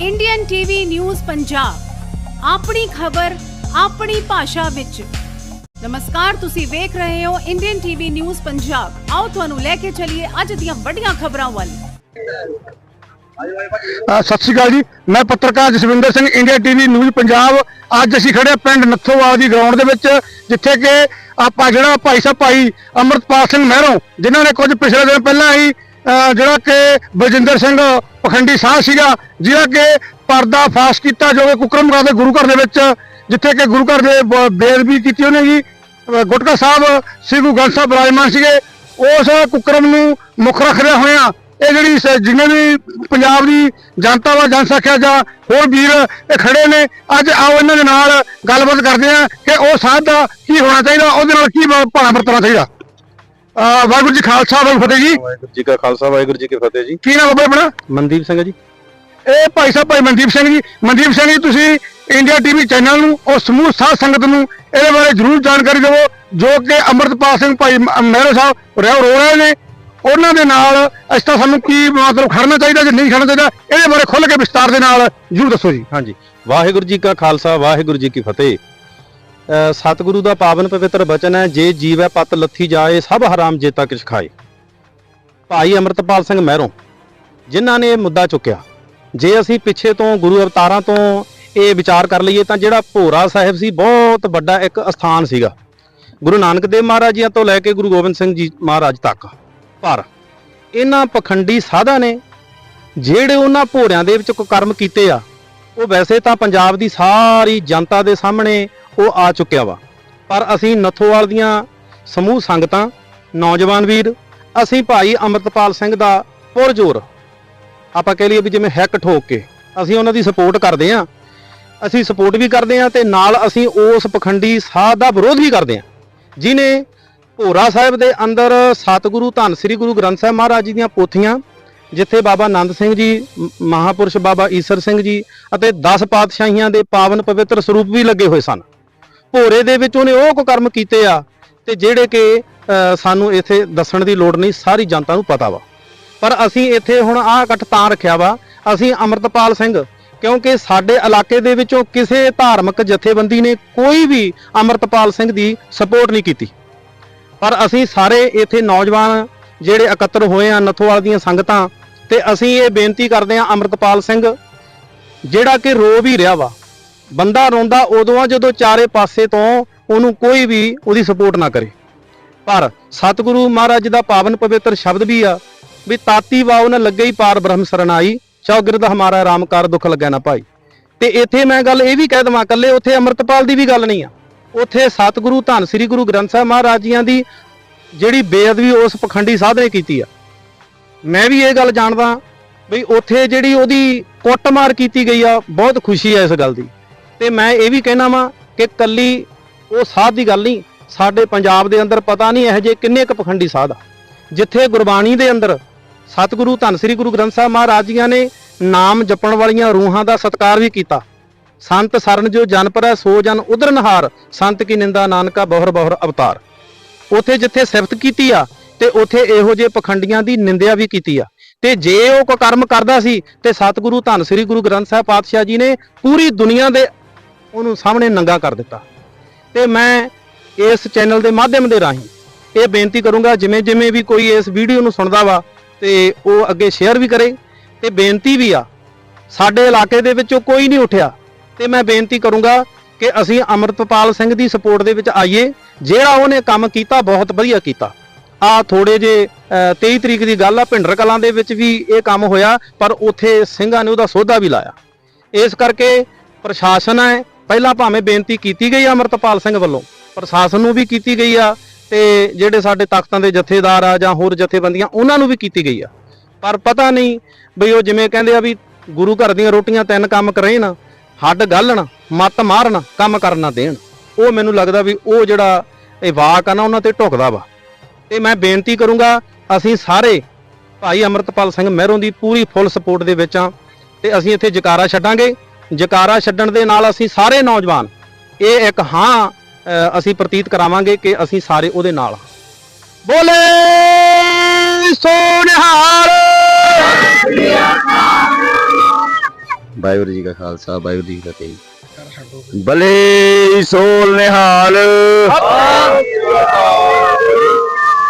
Indian TV news Punjab ਆਪਣੀ ਖਬਰ ਆਪਣੀ ਭਾਸ਼ਾ ਵਿੱਚ। ਨਮਸਕਾਰ ਤੁਸੀਂ ਵੇਖ ਰਹੇ ਹੋ ਇੰਡੀਅਨ ਟੀਵੀ ਨਿਊਜ਼ ਪੰਜਾਬ ਆਓ ਤੁਹਾਨੂੰ ਲੈ ਕੇ ਚੱਲੀਏ ਅੱਜ ਦੀਆਂ ਵੱਡੀਆਂ ਖਬਰਾਂ ਵੱਲ। ਅ, ਸਤਿ ਸ਼੍ਰੀ ਅਕਾਲ ਜੀ। ਮੈਂ ਪੱਤਰਕਾਰ Jaswinder Singh India TV news Punjab ਅੱਜ ਅਸੀਂ ਖੜੇ ਹਾਂ ਪਿੰਡ ਨੱਥੋਵਾਲ ਦੀ ਗਰਾਊਂਡ ਦੇ ਵਿੱਚ ਜਿੱਥੇ ਕਿ ਆਪਾਂ ਜਿਹੜਾ ਭਾਈ ਸਾਹਿਬ ਭਾਈ ਅਮਰਤਪਾਲ ਸਿੰਘ ਮਹਿਰੋਂ ਜਿਨ੍ਹਾਂ ਨੇ ਕੁਝ ਪਿਛਲੇ ਦਿਨ ਪਹਿਲਾਂ ਹੀ ਜਿਹੜਾ ਕਿ ਬਲਜਿੰਦਰ ਸਿੰਘ ਪਖੰਡੀ ਸਾਹ ਸੀਗਾ, ਜਿਹੜਾ ਕਿ ਪਰਦਾ ਫਾਸ਼ ਕੀਤਾ ਜੋ ਕਿ ਕੁਕਰਮਗਾ ਦੇ ਗੁਰੂ ਘਰ ਦੇ ਵਿੱਚ, ਜਿੱਥੇ ਕਿ ਗੁਰੂ ਘਰ ਦੇ ਬੇਦਬੀ ਕੀਤੀ ਉਹਨੇ ਜੀ। ਗੁਟਕਾ ਸਾਹਿਬ, ਸ੍ਰੀ ਗੁਰੂ ਗ੍ਰੰਥ ਸਾਹਿਬ ਬਿਰਾਜਮਾਨ ਸੀਗੇ। ਉਸ ਕੁਕਰਮ ਨੂੰ ਮੁੱਖ ਰੱਖਦੇ ਹੋਇਆਂ ਇਹ ਜਿਹੜੀ ਸ- ਜਿੰਨੇ ਵੀ ਪੰਜਾਬ ਦੀ ਜਨਤਾ ਵਾ, ਜਨਸੰਖਿਆ ਜਾਂ ਹੋਰ ਵੀਰ ਇਹ ਖੜੇ ਨੇ, ਅੱਜ ਆਓ ਇਹਨਾਂ ਦੇ ਨਾਲ ਗੱਲਬਾਤ ਕਰਦੇ ਆ ਕਿ ਉਹ ਸਾਧ ਦਾ ਕੀ ਹੋਣਾ ਚਾਹੀਦਾ, ਉਹਦੇ ਨਾਲ ਕੀ ਵਾ- ਭਾਣਾ ਵਰਤਣਾ ਚਾਹੀਦਾ। ਵਾਹਿਗੁਰੂ ਜੀ ਖਾਲਸਾ ਵਾਹਿਗੁਰੂ ਫਤਿਹ ਜੀ। ਵਾਹਿਗੁਰੂ ਜੀ ਕਾ ਖਾਲਸਾ ਵਾਹਿਗੁਰੂ ਜੀ ਕੀ ਫਤਿਹ ਜੀ। ਕੀ ਨਾਮ ਬਾਬਾ ਆਪਣਾ? ਮਨਦੀਪ ਸਿੰਘ ਜੀ। ਇਹ ਭਾਈ ਸਾਹਿਬ ਭਾਈ ਮਨਦੀਪ ਸਿੰਘ ਜੀ। ਮਨਦੀਪ ਸਿੰਘ ਜੀ ਤੁਸੀਂ ਇੰਡੀਆ ਟੀਵੀ ਚੈਨਲ ਨੂੰ ਔਰ ਸਮੂਹ ਸਾਧ ਸੰਗਤ ਨੂੰ ਇਹਦੇ ਬਾਰੇ ਜ਼ਰੂਰ ਜਾਣਕਾਰੀ ਦਿਵੋ ਜੋ ਕਿ ਅੰਮ੍ਰਿਤਪਾਲ ਸਿੰਘ ਭਾਈ ਮਹਿਰੋ ਸਾਹਿਬ ਰੋ ਰੋ ਰਹੇ ਨੇ। ਉਹਨਾਂ ਦੇ ਨਾਲ ਇਸ ਤਰ੍ਹਾਂ ਸਾਨੂੰ ਕੀ ਮਤਲਬ ਖੜਨਾ ਚਾਹੀਦਾ ਜਾਂ ਨਹੀਂ ਖੜਨਾ ਚਾਹੀਦਾ ਇਹਦੇ ਬਾਰੇ ਖੁੱਲ੍ਹ ਕੇ ਵਿਸਤਾਰ ਦੇ ਨਾਲ ਜ਼ਰੂਰ ਦੱਸੋ ਜੀ। ਹਾਂਜੀ। ਵਾਹਿਗੁਰੂ ਜੀ ਕਾ ਖਾਲਸਾ ਵਾਹਿਗੁਰੂ ਜੀ ਕੀ ਫਤਿਹ। ਸਤਿਗੁਰੂ ਦਾ ਪਾਵਨ ਪਵਿੱਤਰ ਬਚਨ ਹੈ, ਜੇ ਜੀਵ ਹੈ ਪਤ ਲੱਥੀ ਜਾਏ, ਸਭ ਹਰਾਮ ਜੇਤਾ ਕਿਛ ਖਾਏ। ਭਾਈ ਅਮਰਤਪਾਲ ਸਿੰਘ ਮਹਿਰੋਂ, ਜਿਨ੍ਹਾਂ ਨੇ ਇਹ ਮੁੱਦਾ ਚੁੱਕਿਆ, ਜੇ ਅਸੀਂ ਪਿੱਛੇ ਤੋਂ ਗੁਰੂ ਅਵਤਾਰਾਂ ਤੋਂ ਇਹ ਵਿਚਾਰ ਕਰ ਲਈਏ, ਤਾਂ ਜਿਹੜਾ ਭੋਰਾ ਸਾਹਿਬ ਸੀ, ਬਹੁਤ ਵੱਡਾ ਇੱਕ ਅਸਥਾਨ ਸੀਗਾ। ਗੁਰੂ ਨਾਨਕ ਦੇਵ ਮਹਾਰਾਜ ਜੀ ਤੋਂ ਲੈ ਕੇ ਗੁਰੂ ਗੋਬਿੰਦ ਸਿੰਘ ਜੀ ਮਹਾਰਾਜ ਤੱਕ। ਪਰ ਇਹਨਾਂ ਪਖੰਡੀ ਸਾਧਾਂ ਨੇ, ਜਿਹੜੇ ਉਹਨਾਂ ਭੋਰਿਆਂ ਦੇ ਵਿੱਚ ਕੁਕਰਮ ਕੀਤੇ ਆ, ਉਹ ਵੈਸੇ ਤਾਂ ਪੰਜਾਬ ਦੀ ਸਾਰੀ ਜਨਤਾ ਦੇ ਸਾਹਮਣੇ ਉਹ ਆ ਚੁੱਕਿਆ ਵਾ। ਪਰ ਅਸੀਂ ਨੱਥੋਵਾਲ ਦੀਆਂ ਸਮੂਹ ਸੰਗਤਾਂ, ਨੌਜਵਾਨ ਵੀਰ, ਅਸੀਂ ਭਾਈ ਅਮਰਤਪਾਲ ਸਿੰਘ ਦਾ ਪੁਰਜੋਰ। ਆਪਾਂ ਕਹਿ ਲਈਏ ਵੀ ਜਿਵੇਂ ਹੈਕ ਠੋਕ ਕੇ ਅਸੀਂ ਉਹਨਾਂ ਦੀ ਸਪੋਰਟ ਕਰਦੇ ਆਂ ਅਸੀਂ ਸਪੋਰਟ ਵੀ ਕਰਦੇ ਆਂ ਤੇ ਨਾਲ ਅਸੀਂ ਉਸ ਪਖੰਡੀ ਸਾਧ ਦਾ ਵਿਰੋਧ ਵੀ ਕਰਦੇ ਆਂ ਜਿਨੇ ਭੋਰਾ ਸਾਹਿਬ ਦੇ ਅੰਦਰ ਸਤਿਗੁਰੂ, ਧੰਨ ਸ੍ਰੀ ਗੁਰੂ ਗ੍ਰੰਥ ਸਾਹਿਬ ਮਹਾਰਾਜ ਜੀ ਦੀਆਂ ਪੋਥੀਆਂ, ਜਿੱਥੇ ਬਾਬਾ ਆਨੰਦ ਸਿੰਘ ਜੀ ਮ- ਮਹਾਪੁਰਸ਼ ਬਾਬਾ ਈਸਰ ਸਿੰਘ ਜੀ ਅਤੇ 10 ਪਾਤਸ਼ਾਹੀਆਂ ਦੇ ਪਾਵਨ ਪਵਿੱਤਰ ਸਰੂਪ ਵੀ ਲੱਗੇ ਹੋਏ ਸਨ। ਭੋਰੇ ਦੇ ਵਿੱਚ ਉਹਨੇ ਉਹ ਕੁਕਰਮ ਕੀਤੇ ਆ ਤੇ ਜਿਹੜੇ ਕਿ ਸਾਨੂੰ ਇੱਥੇ ਦੱਸਣ ਦੀ ਲੋੜ ਨਹੀਂ, ਸਾਰੀ ਜਨਤਾ ਨੂੰ ਪਤਾ ਵਾ। ਪਰ ਅਸੀਂ ਇੱਥੇ ਹੁਣ ਆਹ ਇਕੱਠ ਤਾਂ ਰੱਖਿਆ ਵਾ, ਅਸੀਂ ਅਮਰਤਪਾਲ ਸਿੰਘ, ਕਿਉਂਕਿ ਸਾਡੇ ਇਲਾਕੇ ਦੇ ਵਿੱਚੋਂ ਕਿਸੇ ਧਾਰਮਿਕ ਜਥੇਬੰਦੀ ਨੇ ਕੋਈ ਵੀ ਅਮਰਤਪਾਲ ਸਿੰਘ ਦੀ ਸਪੋਰਟ ਨਹੀਂ ਕੀਤੀ। ਪਰ ਅਸੀਂ ਸਾਰੇ ਇੱਥੇ ਨੌਜਵਾਨ ਜਿਹੜੇ ਇਕੱਤਰ ਹੋਏ ਆ ਨਥੋਵਾਲ ਦੀਆਂ ਸੰਗਤਾਂ, ਤੇ ਅਸੀਂ ਇਹ ਬੇਨਤੀ ਕਰਦੇ ਆ ਅਮਰਤਪਾਲ ਸਿੰਘ, ਜਿਹੜਾ ਕਿ ਰੋ ਵੀ ਰਿਹਾ ਵਾ ਬੰਦਾ ਰੋਂਦਾ ਉਦੋਂ ਆ ਜਦੋਂ ਚਾਰੇ ਪਾਸੇ ਤੋਂ ਉਹਨੂੰ ਕੋਈ ਵੀ ਉਹਦੀ ਸਪੋਰਟ ਨਾ ਕਰੇ। ਪਰ ਸਤਿਗੁਰੂ ਮਹਾਰਾਜ ਦਾ ਪਾਵਨ ਪਵਿੱਤਰ ਸ਼ਬਦ ਵੀ ਆ ਵੀ ਤਾਤੀ ਵਾਉ ਨ ਲੱਗੇ ਹੀ ਪਾਰ ਬ੍ਰਹਮ ਸਰਨਾਈ ਚੌਗਿਰਦ ਹਮਾਰਾ ਰਾਮ ਕਰ ਦੁੱਖ ਲੱਗਿਆ ਨਾ ਭਾਈ ਤੇ ਇੱਥੇ ਮੈਂ ਗੱਲ ਇਹ ਵੀ ਕਹਿ ਦਵਾਂ ਕੱਲੇ ਉੱਥੇ ਅਮਰਤਪਾਲ ਦੀ ਵੀ ਗੱਲ ਨਹੀਂ ਆ। ਉੱਥੇ ਸਤਿਗੁਰੂ ਧੰਨ ਸ੍ਰੀ ਗੁਰੂ ਗ੍ਰੰਥ ਸਾਹਿਬ ਮਹਾਰਾਜ ਜੀਆਂ ਦੀ ਜਿਹੜੀ ਬੇਅਦਬੀ ਉਸ ਪਖੰਡੀ ਸਾਧ ਨੇ ਕੀਤੀ ਆ। ਮੈਂ ਵੀ ਇਹ ਗੱਲ ਜਾਣਦਾ ਵੀ ਉੱਥੇ ਜਿਹੜੀ ਉਹਦੀ ਕੁੱਟਮਾਰ ਕੀਤੀ ਗਈ ਆ, ਬਹੁਤ ਖੁਸ਼ੀ ਆ ਇਸ ਗੱਲ ਦੀ। ਤੇ ਮੈਂ ਇਹ ਵੀ ਕਹਿਣਾ ਵਾਂ ਕਿ ਕੱਲੀ ਉਹ ਸਾਧ ਦੀ ਗੱਲ ਨਹੀਂ, ਸਾਡੇ ਪੰਜਾਬ ਦੇ ਅੰਦਰ ਪਤਾ ਨਹੀਂ ਇਹੋ ਜਿਹੇ ਕਿੰਨੇ ਕੁ ਪਖੰਡੀ ਸਾਧ ਆ। ਜਿੱਥੇ ਗੁਰਬਾਣੀ ਦੇ ਅੰਦਰ ਸਤਿਗੁਰੂ ਧੰਨ ਸ੍ਰੀ ਗੁਰੂ ਗ੍ਰੰਥ ਸਾਹਿਬ ਮਹਾਰਾਜ ਜੀਆਂ ਨੇ ਨਾਮ ਜਪਣ ਵਾਲੀਆਂ ਰੂਹਾਂ ਦਾ ਸਤਿਕਾਰ ਵੀ ਕੀਤਾ। ਸੰਤ ਸਰਨ ਜੋ ਜਨ ਪਰੈ ਸੋ ਜਨ ਉਦਰਨਹਾਰ ਸੰਤ ਕੀ ਨਿੰਦਾ ਨਾਨਕਾ ਬਹੁਰ ਬਹੁਰ ਅਵਤਾਰ। ਉਥੇ ਜਿੱਥੇ ਸਿਫਤ ਕੀਤੀ ਆ ਤੇ ਉਥੇ ਇਹੋ ਜਿਹੇ ਪਖੰਡੀਆਂ ਦੀ ਨਿੰਦਿਆ ਵੀ ਕੀਤੀ ਆ। ਤੇ ਜੇ ਉਹ ਕੋ ਕਰਮ ਕਰਦਾ ਸੀ ਤੇ ਸਤਿਗੁਰੂ ਧੰਨ ਸ੍ਰੀ ਗੁਰੂ ਗ੍ਰੰਥ ਸਾਹਿਬ ਪਾਤਸ਼ਾਹ ਜੀ ਨੇ ਪੂਰੀ ਦੁਨੀਆ ਦੇ ਉਹਨੂੰ ਸਾਹਮਣੇ ਨੰਗਾ ਕਰ ਦਿੱਤਾ। ਤੇ ਮੈਂ ਇਸ ਚੈਨਲ ਦੇ ਮਾਧਿਅਮ ਦੇ ਰਾਹੀਂ ਇਹ ਬੇਨਤੀ ਕਰੂੰਗਾ, ਜਿਵੇਂ ਜਿਵੇਂ ਵੀ ਕੋਈ ਇਸ ਵੀਡੀਓ ਨੂੰ ਸੁਣਦਾ ਵਾ, ਤੇ ਉਹ ਅੱਗੇ ਸ਼ੇਅਰ ਵੀ ਕਰੇ। ਤੇ ਬੇਨਤੀ ਵੀ ਆ, ਸਾਡੇ ਇਲਾਕੇ ਦੇ ਵਿੱਚੋਂ ਕੋਈ ਨਹੀਂ ਉੱਠਿਆ। ਤੇ ਮੈਂ ਬੇਨਤੀ ਕਰੂੰਗਾ ਕਿ ਅਸੀਂ ਅਮਰਤਪਾਲ ਸਿੰਘ ਦੀ ਸਪੋਰਟ ਦੇ ਵਿੱਚ ਆਈਏ, ਜਿਹੜਾ ਉਹਨੇ ਕੰਮ ਕੀਤਾ, ਬਹੁਤ ਵਧੀਆ ਕੀਤਾ। ਆ ਥੋੜੇ ਜੇ 23 ਤਰੀਕ ਦੀ ਗੱਲ ਆ, ਭਿੰਡਰ ਕਲਾਂ ਦੇ ਵਿੱਚ ਵੀ ਇਹ ਕੰਮ ਹੋਇਆ, ਪਰ ਉੱਥੇ ਸਿੰਘਾਂ ਨੇ ਉਹਦਾ ਸੋਧਾ ਵੀ ਲਾਇਆ। ਇਸ ਕਰਕੇ ਪ੍ਰਸ਼ਾਸਨ ਹੈ ਪਹਿਲਾਂ ਭਾਵੇਂ ਬੇਨਤੀ ਕੀਤੀ ਗਈ ਆ ਅਮਰਤਪਾਲ ਸਿੰਘ ਵੱਲੋਂ, ਪ੍ਰਸ਼ਾਸਨ ਨੂੰ ਵੀ ਕੀਤੀ ਗਈ ਆ ਤੇ ਜਿਹੜੇ ਸਾਡੇ ਤਖਤਾਂ ਦੇ ਜਥੇਦਾਰ ਆ ਜਾਂ ਹੋਰ ਜਥੇਬੰਦੀਆਂ, ਉਹਨਾਂ ਨੂੰ ਵੀ ਕੀਤੀ ਗਈ ਆ। ਪਰ ਪਤਾ ਨਹੀਂ ਬਈ ਉਹ ਜਿਵੇਂ ਕਹਿੰਦੇ ਆ ਵੀ ਗੁਰੂ ਘਰ ਦੀਆਂ ਰੋਟੀਆਂ ਤਿੰਨ ਕੰਮ ਕਰੇ ਨਾ ਹੱਡ ਗੱਲਣ, ਮੱਤ ਮਾਰਨ, ਕੰਮ ਕਰਨਾ ਦੇਣ। ਉਹ ਮੈਨੂੰ ਲੱਗਦਾ ਵੀ ਉਹ ਜਿਹੜਾ ਇਹ ਵਾਕ ਆ ਨਾ, ਉਹਨਾਂ ਤੇ ਢੁਕਦਾ ਵਾ। ਤੇ ਮੈਂ ਬੇਨਤੀ ਕਰੂੰਗਾ, ਅਸੀਂ ਸਾਰੇ ਭਾਈ ਅਮਰਤਪਾਲ ਸਿੰਘ ਮਹਿਰੋਂ ਦੀ ਪੂਰੀ ਫੁੱਲ ਸਪੋਰਟ ਦੇ ਵਿੱਚ ਆ ਤੇ ਅਸੀਂ ਇੱਥੇ ਜਕਾਰਾ ਛੱਡਾਂਗੇ। ਜਕਾਰਾ ਛੱਡਣ ਦੇ ਨਾਲ ਅਸੀਂ ਸਾਰੇ ਨੌਜਵਾਨ ਇਹ ਇੱਕ ਹਾਂ ਅਸੀਂ ਪ੍ਰਤੀਤ ਕਰਾਵਾਂਗੇ ਕਿ ਅਸੀਂ ਸਾਰੇ ਉਹਦੇ ਨਾਲ ਹਾਂ। ਬੋਲੇ ਸੋਨਿਹਾਰ ਵਾਹਿਗੁਰੂ ਜੀ ਕਾ ਖਾਲਸਾ ਵਾਹਿਗੁਰੂ ਜੀ ਕੀ ਫਤਿਹ। ਬਲੇ ਸੋਲ ਨਿਹਾਲ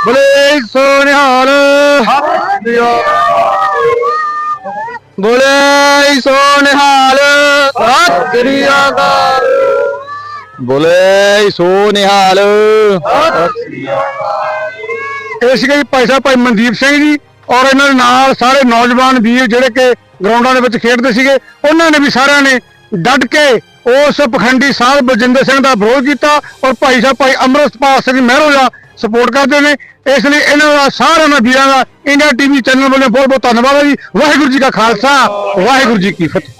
ਬੋਲੇ ਸੋਨਿਹਾਲ! ਬੋਲੇ ਸੋਨਿਹਾਲ! ਸਤਿ ਸ੍ਰੀ ਅਕਾਲ ਬੋਲੇ ਸੋਨਿਹਾਲ ਇਹ ਸੀਗੇ ਜੀ ਭਾਈ ਸਾਹਿਬ, ਭਾਈ ਮਨਦੀਪ ਸਿੰਘ ਜੀ ਔਰ ਇਹਨਾਂ ਦੇ ਨਾਲ ਸਾਰੇ ਨੌਜਵਾਨ ਵੀਰ ਜਿਹੜੇ ਕਿ ਗਰਾਊਂਡਾਂ ਦੇ ਵਿੱਚ ਖੇਡਦੇ ਸੀਗੇ, ਉਹਨਾਂ ਨੇ ਵੀ ਸਾਰਿਆਂ ਨੇ ਡਟ ਕੇ ਉਸ ਪਖੰਡੀ ਸਾਹਿਬ ਬਲਜਿੰਦਰ ਸਿੰਘ ਦਾ ਵਿਰੋਧ ਕੀਤਾ ਔਰ ਭਾਈ ਸਾਹਿਬ, ਭਾਈ ਅੰਮ੍ਰਿਤਪਾਲ ਸਿੰਘ ਮਹਿਰੋ ਦਾ ਸਪੋਰਟ ਕਰਦੇ ਨੇ। ਇਸ ਲਈ ਇਹਨਾਂ ਦਾ, ਸਾਰਿਆਂ ਦਾ ਵੀਰਾਂ ਦਾ, ਇੰਡੀਆ ਟੀਵੀ ਚੈਨਲ ਵੱਲੋਂ ਬਹੁਤ ਬਹੁਤ ਧੰਨਵਾਦ ਹੈ ਜੀ। ਵਾਹਿਗੁਰੂ ਜੀ ਕਾ ਖਾਲਸਾ, ਵਾਹਿਗੁਰੂ ਜੀ ਕੀ ਫਤਿਹ।